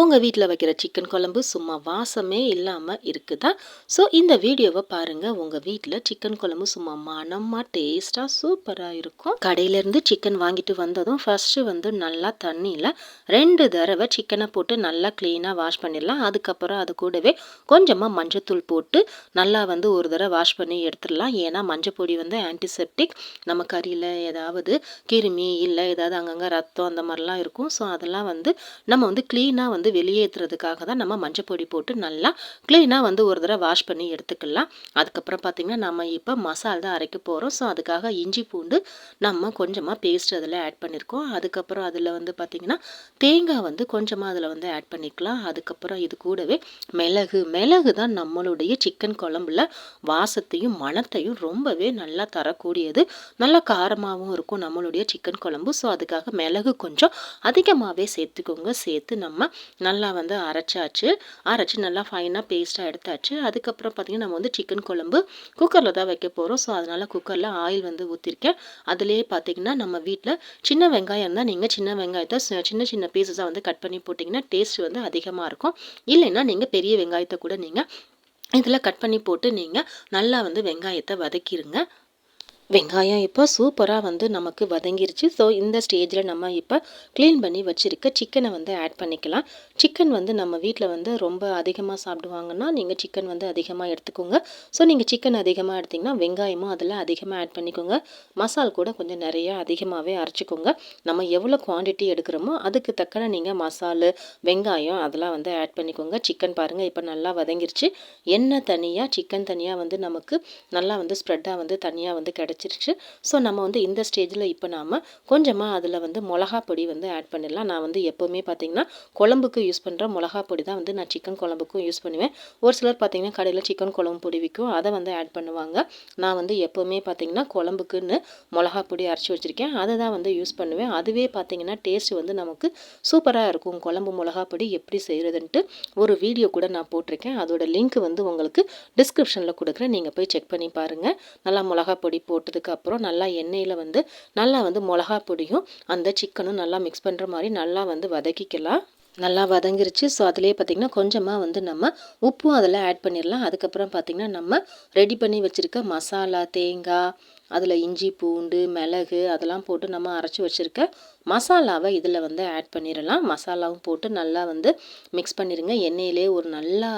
உங்கள் வீட்டில் வைக்கிற சிக்கன் குழம்பு சும்மா வாசமே இல்லாமல் இருக்குதா? ஸோ இந்த வீடியோவை பாருங்கள் உங்கள் வீட்டில் சிக்கன் குழம்பு சும்மா மனமாக டேஸ்ட்டாக சூப்பராக இருக்கும். கடையிலேருந்து சிக்கன் வாங்கிட்டு வந்ததும் ஃபஸ்ட்டு வந்து நல்லா தண்ணியில் ரெண்டு தடவை சிக்கனை போட்டு நல்லா க்ளீனாக வாஷ் பண்ணிடலாம். அதுக்கப்புறம் அது கூடவே கொஞ்சமாக மஞ்சத்தூள் போட்டு நல்லா வந்து ஒரு தடவை வாஷ் பண்ணி எடுத்துடலாம். ஏன்னா மஞ்சள் பொடி வந்து ஆன்டிசெப்டிக் நம்ம கறியில் ஏதாவது கிருமி இல்லை ஏதாவது அங்கங்கே ரத்தம் அந்த மாதிரிலாம் இருக்கும். ஸோ அதெல்லாம் வந்து நம்ம வந்து க்ளீனாக வந்து வந்து வெளியேற்றுறதுக்காக தான் நம்ம மஞ்சள் பொடி போட்டு நல்லா க்ளீனாக வந்து ஒரு தடவை வாஷ் பண்ணி எடுத்துக்கலாம். அதுக்கப்புறம் பார்த்திங்கன்னா நம்ம இப்போ மசால் தான் அரைக்க போகிறோம் ஸோ அதுக்காக இஞ்சி பூண்டு நம்ம கொஞ்சமாக பேஸ்ட் அதில் ஆட் பண்ணியிருக்கோம் அதுக்கப்புறம் அதில் வந்து பார்த்திங்கன்னா தேங்காய் வந்து கொஞ்சமாக அதில் வந்து ஆட் பண்ணிக்கலாம். அதுக்கப்புறம் இது கூடவே மிளகு. மிளகு தான் நம்மளுடைய சிக்கன் குழம்புல வாசத்தையும் மணத்தையும் ரொம்பவே நல்லா தரக்கூடியது. நல்லா காரமாகவும் இருக்கும் நம்மளுடைய சிக்கன் குழம்பு. ஸோ அதுக்காக மிளகு கொஞ்சம் அதிகமாகவே சேர்த்துக்கோங்க. சேர்த்து நம்ம நல்லா வந்து அரைச்சாச்சு. அரைச்சி நல்லா ஃபைனாக பேஸ்ட்டாக எடுத்தாச்சு. அதுக்கப்புறம் பார்த்திங்கன்னா நம்ம வந்து சிக்கன் குழம்பு குக்கரில் தான் வைக்க போகிறோம் ஸோ அதனால் குக்கரில் ஆயில் வந்து ஊற்றிருக்கேன் அதுலேயே பார்த்திங்கன்னா நம்ம வீட்டில் சின்ன வெங்காயம் இருந்தால் நீங்கள் சின்ன வெங்காயத்தை சின்ன சின்ன பீசஸாக வந்து கட் பண்ணி போட்டிங்கன்னா டேஸ்ட் வந்து அதிகமாக இருக்கும். இல்லைன்னா நீங்கள் பெரிய வெங்காயத்தை கூட நீங்கள் இதில் கட் பண்ணி போட்டு நீங்கள் நல்லா வந்து வெங்காயத்தை வதக்கிடுங்க வெங்காயம் இப்போ சூப்பராக வந்து நமக்கு வதங்கிருச்சு. ஸோ இந்த ஸ்டேஜில் நம்ம இப்போ க்ளீன் பண்ணி வச்சுருக்க சிக்கனை வந்து ஆட் பண்ணிக்கலாம். சிக்கன் வந்து நம்ம வீட்டில் வந்து ரொம்ப அதிகமாக சாப்பிடுவாங்கன்னா நீங்கள் சிக்கன் வந்து அதிகமாக எடுத்துக்கோங்க. ஸோ நீங்கள் சிக்கன் அதிகமாக எடுத்திங்கன்னா வெங்காயமும் அதில் அதிகமாக ஆட் பண்ணிக்கோங்க. மசால் கூட கொஞ்சம் நிறையா அதிகமாகவே அரைச்சிக்கோங்க. நம்ம எவ்வளோ குவான்டிட்டி எடுக்கிறோமோ அதுக்கு தக்கன நீங்கள் மசாலு வெங்காயம் அதெல்லாம் வந்து ஆட் பண்ணிக்கோங்க. சிக்கன் பாருங்கள் இப்போ நல்லா வதங்கிருச்சு. எண்ணெய் தனியாக சிக்கன் தனியாக வந்து நமக்கு நல்லா வந்து ஸ்ப்ரெட்டாக வந்து தனியாக வந்து கிடைக்கும் கிடச்சிருச்சு ஸோ நம்ம வந்து இந்த ஸ்டேஜில் இப்போ நாம் கொஞ்சமாக அதில் வந்து மிளகா பொடி வந்து ஆட் பண்ணிடலாம். நான் வந்து எப்போவுமே பார்த்திங்கன்னா குழம்புக்கு யூஸ் பண்ணுற மிளகா பொடி தான் வந்து நான் சிக்கன் குழம்புக்கும் யூஸ் பண்ணுவேன். ஒரு சிலர் பார்த்திங்கன்னா கடையில் சிக்கன் குழம்பு பொடி விற்கும். அதை வந்து ஆட் பண்ணுவாங்க. நான் வந்து எப்போவுமே பார்த்திங்கன்னா குழம்புக்குன்னு மிளகா பொடி அரைச்சி வச்சுருக்கேன். அதை தான் வந்து யூஸ் பண்ணுவேன். அதுவே பார்த்திங்கன்னா டேஸ்ட் வந்து நமக்கு சூப்பராக இருக்கும். குழம்பு மிளகா பொடி எப்படி செய்கிறதுன்ட்டு ஒரு வீடியோ கூட நான் போட்டிருக்கேன். அதோட லிங்க் வந்து உங்களுக்கு டிஸ்கிரிப்ஷனில் கொடுக்குறேன். நீங்கள் போய் செக் பண்ணி பாருங்கள் நல்லா மிளகா பொடி போட்டு போட்டதுக்கப்புறம் நல்லா எண்ணெயில் வந்து நல்லா வந்து மிளகா பொடியும் அந்த சிக்கனும் நல்லா மிக்ஸ் பண்ணுற மாதிரி நல்லா வந்து வதக்கிக்கலாம். நல்லா வதங்கிருச்சு. ஸோ அதிலே பார்த்திங்கன்னா கொஞ்சமாக வந்து நம்ம உப்பும் அதில் ஆட் பண்ணிடலாம் அதுக்கப்புறம் பார்த்திங்கன்னா நம்ம ரெடி பண்ணி வச்சுருக்க மசாலா தேங்காய் அதில் இஞ்சி பூண்டு மிளகு அதெல்லாம் போட்டு நம்ம அரைச்சி வச்சுருக்க மசாலாவை இதில் வந்து ஆட் பண்ணிடலாம். மசாலாவும் போட்டு நல்லா வந்து மிக்ஸ் பண்ணிடுங்க எண்ணெயிலே ஒரு நல்லா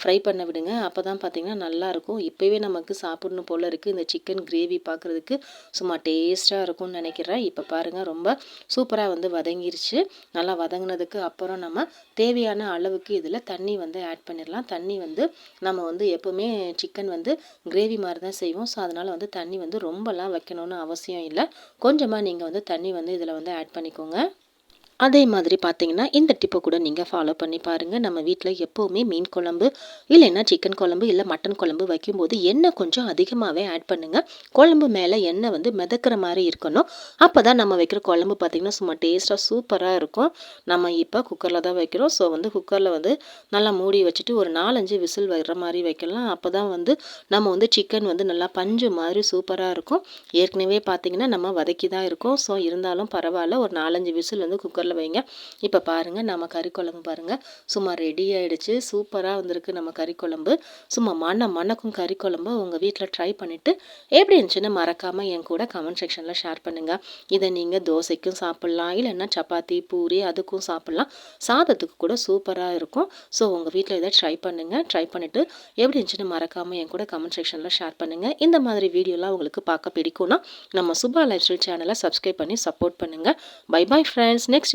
ஃப்ரை பண்ண விடுங்க. அப்போ தான் பார்த்திங்கன்னா நல்லாயிருக்கும் இப்போவே நமக்கு சாப்பிட்ணும் போல் இருக்குது இந்த சிக்கன் கிரேவி பார்க்குறதுக்கு சும்மா டேஸ்ட்டாக இருக்கும்னு நினைக்கிறேன். இப்போ பாருங்கள் ரொம்ப சூப்பராக வந்து வதங்கிருச்சு. நல்லா வதங்கினதுக்கு அப்புறம் நம்ம தேவையான அளவுக்கு இதில் தண்ணி வந்து ஆட் பண்ணிடலாம். தண்ணி வந்து நம்ம வந்து எப்போவுமே சிக்கன் வந்து கிரேவி மாதிரி தான் செய்வோம். ஸோ அதனால் வந்து தண்ணி வந்து ரொம்பலாம் வைக்கணும்னு அவசியம் இல்லை. கொஞ்சமாக நீங்கள் வந்து தண்ணி வந்து இதில் வந்து ஆட் பண்ணிக்கோங்க. அதே மாதிரி பார்த்தீங்கன்னா இந்த டிப்பை கூட நீங்கள் ஃபாலோ பண்ணி பாருங்கள் நம்ம வீட்டில் எப்போவுமே மீன் குழம்பு இல்லைன்னா சிக்கன் குழம்பு இல்லை மட்டன் குழம்பு வைக்கும்போது எண்ணெய் கொஞ்சம் அதிகமாகவே ஆட் பண்ணுங்கள் குழம்பு மேலே எண்ணெய் வந்து மிதக்கிற மாதிரி இருக்கணும். அப்போ தான் நம்ம வைக்கிற குழம்பு பார்த்திங்கன்னா சும்மா டேஸ்ட்டாக சூப்பராக இருக்கும். நம்ம இப்போ குக்கரில் தான் வைக்கிறோம். ஸோ வந்து குக்கரில் வந்து நல்லா மூடி வச்சுட்டு ஒரு நாலஞ்சு விசில் வர்ற மாதிரி வைக்கலாம். அப்போ தான் வந்து நம்ம வந்து சிக்கன் வந்து நல்லா பஞ்சு மாதிரி சூப்பராக இருக்கும். ஏற்கனவே பார்த்திங்கன்னா நம்ம வதக்கி தான் இருக்கோம். ஸோ இருந்தாலும் பரவாயில்ல. ஒரு நாலஞ்சு விசில் வந்து குக்கரில் குக்கரில் வைங்க. இப்போ பாருங்கள் நம்ம கறி குழம்பு பாருங்கள் சும்மா ரெடி ஆகிடுச்சு சூப்பராக வந்திருக்கு நம்ம கறி குழம்பு சும்மா மண்ணை மணக்கும் கறி குழம்பு உங்கள் வீட்டில் ட்ரை பண்ணிவிட்டு எப்படி இருந்துச்சுன்னு மறக்காமல் என் கூட கமெண்ட் செக்ஷனில் ஷேர் பண்ணுங்கள் இதை நீங்கள் தோசைக்கும் சாப்பிட்லாம். இல்லைன்னா சப்பாத்தி பூரி அதுக்கும் சாப்பிட்லாம். சாதத்துக்கு கூட சூப்பராக இருக்கும். ஸோ உங்கள் வீட்டில் இதை ட்ரை பண்ணுங்கள் ட்ரை பண்ணிவிட்டு எப்படி இருந்துச்சுன்னு மறக்காமல் என் கூட கமெண்ட் செக்ஷனில் ஷேர் பண்ணுங்கள் இந்த மாதிரி வீடியோலாம் உங்களுக்கு பார்க்க பிடிக்கும்னா நம்ம சுபா லைஃப் ஸ்டைல் சேனலை சப்ஸ்கிரைப் பண்ணி சப்போர்ட் பண்ணுங்கள் பை பாய் ஃப்ரெண்ட்ஸ் நெக்ஸ்ட்